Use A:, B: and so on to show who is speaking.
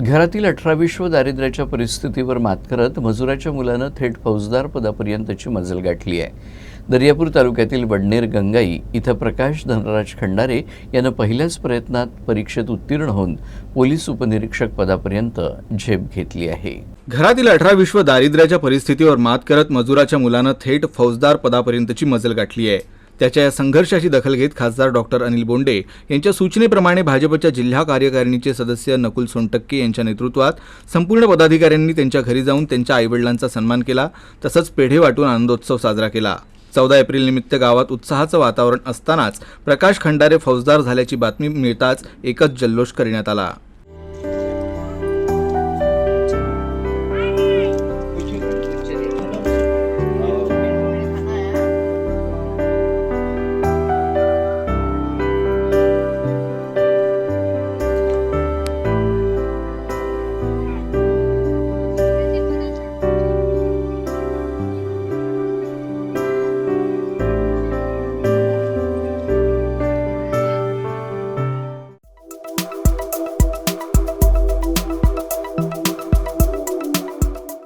A: घरातील अठरा विश्व दारिद्र्याच्या परिस्थितीवर मात करत मजुराच्या मुलानं थेट फौजदार पदापर्यंतची मजल गाठली आहे. दर्यापूर तालुक्यातील वडनेर गंगाई इथं प्रकाश धनराज खंडारे यानं पहिल्याच प्रयत्नात परीक्षेत उत्तीर्ण होऊन पोलीस उपनिरीक्षक पदापर्यंत झेप घेतली आहे.
B: घरातील अठरा विश्व दारिद्र्याच्या परिस्थितीवर मात करत मजुराच्या मुलानं थेट फौजदार पदापर्यंतची मजल गाठली आहे. त्याच्या या संघर्षाची दखल घेत खासदार डॉक्टर अनिल बोंडे यांच्या सूचनेप्रमाणे भाजपच्या जिल्हा कार्यकारिणीचे सदस्य नकुल सोनटक्के यांच्या नेतृत्वात संपूर्ण पदाधिकाऱ्यांनी त्यांच्या घरी जाऊन त्यांच्या आईवडिलांचा सन्मान केला तसंच पेढे वाटून आनंदोत्सव साजरा केला. चौदा एप्रिल निमित्त गावात उत्साहाचं वातावरण असतानाच प्रकाश खंडारे फौजदार झाल्याची बातमी मिळताच एकच जल्लोष करण्यात आला.